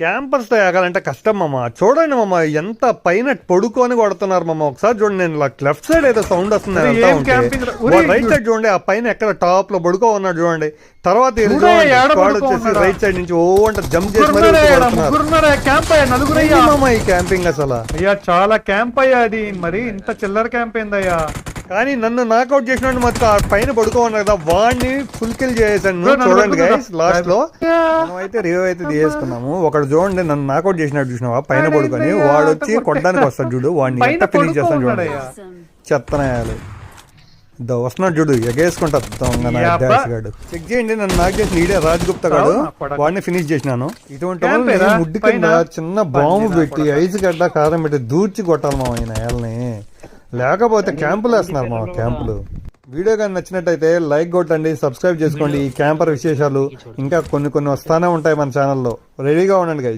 Campus ఎగాలంటే కష్టం మామ. చూడండి మామ ఎంత పైన పొడుకొని కొడుతున్నారు మామ. ఒకసారి చూడండి నేను లెఫ్ట్ సైడ్ ఏదో సౌండ్ వస్తుంది రైట్ సైడ్ చూడండి ఆ పైన ఎక్కడ టాప్లో పడుకో ఉన్నాడు చూడండి తర్వాత వచ్చేసి? రైట్ సైడ్ నుంచి ఓ అంటే జంప్ చేసి మామ ఈ క్యాంపింగ్ అసలు? అయ్యా చాలా క్యాంప్ అయ్యా అది. మరి ఇంత చిల్లర క్యాంప్ ఏందయ్యా? కానీ నన్ను నాకౌట్ చేసినట్టు మొత్తం ఆ పైన పడుకో ఉన్నాడు కదా వాడిని ఫుల్ కిల్ చేసాను చూడండి. గైస్ లాస్ట్లో మనం అయితే రివ్యూ అయితే తీసుకున్నాము ఒకడు చూడండి నన్ను నాకౌట్ చేసినట్టు చూసినావా పైన పడుకొని వాడు వచ్చి కొట్టే- కొట్టడానికి వస్తాడు చూడు వాడిని ఎంత ఫినిష్ చేస్తాను చూడండి. చెత్తనాయాలు వస్తున్నాడు చూడు ఎగేసుకుంటా దొంగ నా యబ్బా. డాష్ గాడు చెక్ చేయండి నన్ను నాకు చేసిన ఈడే రాజ్ గుప్తా గాడు. వాడిని ఫినిష్ చేసినాను ఇటువంటి? ముడ్డి కింద? చిన్న బాంబు పెట్టి ఐస్ గడ్డ కారం పెట్టి దూర్చి కొట్టాలి మా ఆయన లేకపోతే క్యాంపులు వేస్తున్నారు మా క్యాంపులు. వీడియో కానీ నచ్చినట్టయితే లైక్ కొట్టండి సబ్స్క్రైబ్ చేసుకోండి. ఈ క్యాంపర్ విశేషాలు ఇంకా కొన్ని కొన్ని వస్తానే ఉంటాయి మన ఛానల్లో రెడీగా ఉండండి గైస్